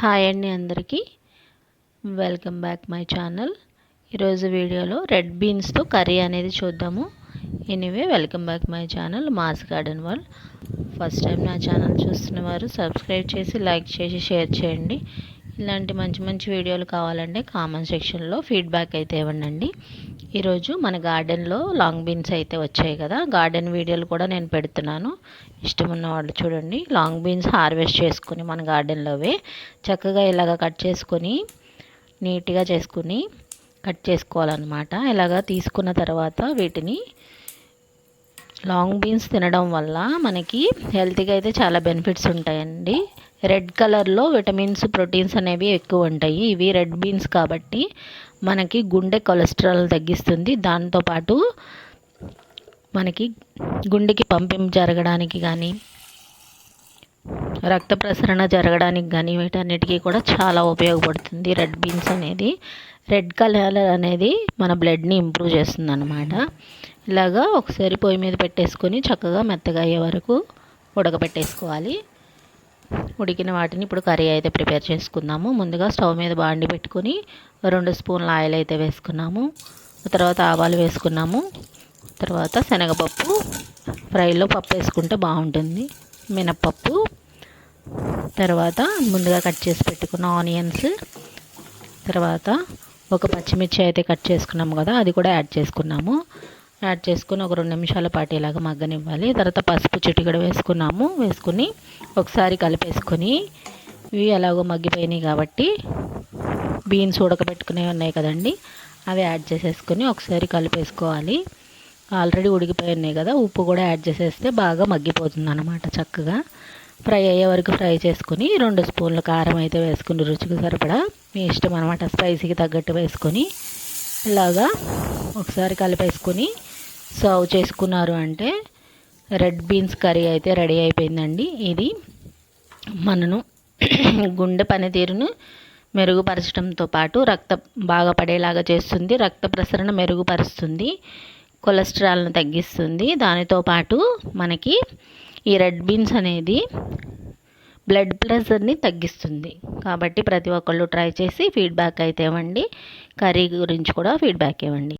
Hi అండి అందరికీ. Welcome back my channel ఈరోజు వీడియోలో రెడ్ బీన్స్తో కర్రీ అనేది చూద్దాము. Anyway welcome back my channel mass garden wall first time నా ఛానల్ చూస్తున్న వారు సబ్స్క్రైబ్ చేసి లైక్ చేసి షేర్ చేయండి. ఇలాంటి మంచి మంచి వీడియోలు కావాలంటే కామెంట్ సెక్షన్లో ఫీడ్బ్యాక్ అయితే ఇవ్వండి ఈరోజు మన గార్డెన్లో లాంగ్ బీన్స్ అయితే వచ్చాయి కదా. గార్డెన్ వీడియోలు కూడా నేను పెడుతున్నాను. ఇష్టం వాళ్ళు చూడండి. లాంగ్ బీన్స్ హార్వెస్ట్ చేసుకుని మన గార్డెన్లోవే చక్కగా ఇలాగ కట్ చేసుకొని నీట్గా చేసుకుని కట్ చేసుకోవాలన్నమాట. ఇలాగ తీసుకున్న తర్వాత వీటిని లాంగ్ బీన్స్ తినడం వల్ల మనకి హెల్త్గా అయితే చాలా బెనిఫిట్స్ ఉంటాయండి. రెడ్ కలర్లో విటమిన్స్ ప్రోటీన్స్ అనేవి ఎక్కువ ఉంటాయి. ఇవి రెడ్ బీన్స్ కాబట్టి మనకి గుండె కొలెస్ట్రాల్ తగ్గిస్తుంది. దాంతోపాటు మనకి గుండెకి పంపింపు జరగడానికి కానీ రక్త ప్రసరణ జరగడానికి కానీ వీటన్నిటికీ కూడా చాలా ఉపయోగపడుతుంది. రెడ్ బీన్స్ అనేది రెడ్ కలర్ అనేది మన బ్లడ్ని ఇంప్రూవ్ చేస్తుంది అనమాట ఇలాగా ఒకసారి పొయ్యి మీద పెట్టేసుకొని చక్కగా మెత్తగా అయ్యే వరకు ఉడకబెట్టేసుకోవాలి ఉడికిన వాటిని ఇప్పుడు కర్రీ అయితే ప్రిపేర్ చేసుకుందాము. ముందుగా స్టవ్ మీద బాండి పెట్టుకొని రెండు స్పూన్ల ఆయిల్ అయితే వేసుకున్నాము. తర్వాత ఆవాలు వేసుకున్నాము. తర్వాత శనగపప్పు ఫ్రైలో పప్పు వేసుకుంటే బాగుంటుంది. మినప్పప్పు తర్వాత ముందుగా కట్ చేసి పెట్టుకున్న ఆనియన్స్ తర్వాత ఒక పచ్చిమిర్చి అయితే కట్ చేసుకున్నాము కదా అది కూడా యాడ్ చేసుకున్నాము. యాడ్ చేసుకుని ఒక రెండు నిమిషాల పాటు ఇలాగ మగ్గనివ్వాలి. తర్వాత పసుపు చిటికడ వేసుకున్నాము. వేసుకుని ఒకసారి కలిపేసుకొని ఇవి ఎలాగో మగ్గిపోయినాయి కాబట్టి బీన్స్ ఉడకబెట్టుకునేవి ఉన్నాయి కదండి అవి యాడ్ చేసేసుకొని ఒకసారి కలిపేసుకోవాలి. ఆల్రెడీ ఉడికిపోయి ఉన్నాయి కదా ఉప్పు కూడా యాడ్ చేసేస్తే బాగా మగ్గిపోతుంది అనమాట చక్కగా. ఫ్రై అయ్యే వరకు ఫ్రై చేసుకొని రెండు స్పూన్ల కారం అయితే వేసుకుని రుచికి సరిపడా మీ ఇష్టం అనమాట స్పైసీకి తగ్గట్టు వేసుకొని ఇలాగా ఒకసారి కలిపేసుకొని సర్వ్ చేసుకున్నారు అంటే రెడ్ బీన్స్ కర్రీ అయితే రెడీ అయిపోయిందండి. ఇది మనను గుండె పనితీరును మెరుగుపరచడంతో పాటు రక్త బాగా పడేలాగా చేస్తుంది. రక్త ప్రసరణ మెరుగుపరుస్తుంది. కొలెస్ట్రాల్ను తగ్గిస్తుంది. దానితో పాటు మనకి ఈ రెడ్ బీన్స్ అనేది బ్లడ్ ప్రెషర్ని తగ్గిస్తుంది. కాబట్టి ప్రతి ఒక్కళ్ళు ట్రై చేసి ఫీడ్బ్యాక్ అయితే ఇవ్వండి. కర్రీ గురించి కూడా ఫీడ్బ్యాక్ ఇవ్వండి.